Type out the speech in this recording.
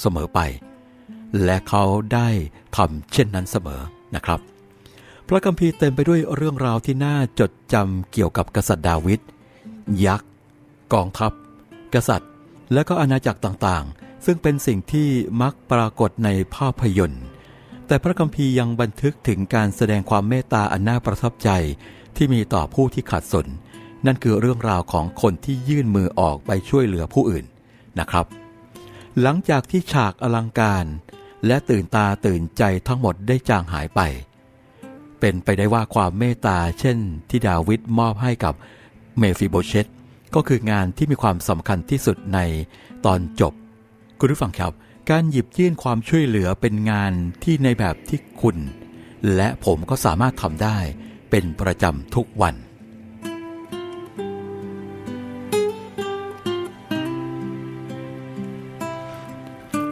เสมอไป และเขาได้ทำเช่นนั้นเสมอนะครับ พระคัมภีร์เต็มไปด้วยเรื่องราวที่น่าจดจำเกี่ยวกับกษัตริย์ดาวิดยักษ์ กองทัพ กษัตริย์ และก็อาณาจักรต่างๆ ซึ่งเป็นสิ่งที่มักปรากฏในภาพยนตร์ แต่พระคัมภีร์ยังบันทึกถึงการแสดงความเมตตาอันน่าประทับใจที่มีต่อผู้ที่ขัดสน นั่นคือเรื่องราวของคนที่ยื่นมือออกไปช่วยเหลือผู้อื่นนะครับ หลังจากที่ฉากอลังการ และตื่นตาตื่นใจทั้งหมดได้จางหายไป เป็นไปได้ว่าความเมตตาเช่น ที่ดาวิดมอบให้กับเมฟิโบเชตก็คืองานที่มีความสำคัญที่สุดในตอนจบ คุณผู้ฟังครับ การหยิบยื่นความช่วยเหลือเป็นงานที่ในแบบที่คุณ และผมก็สามารถทำได้เป็นประจำทุกวัน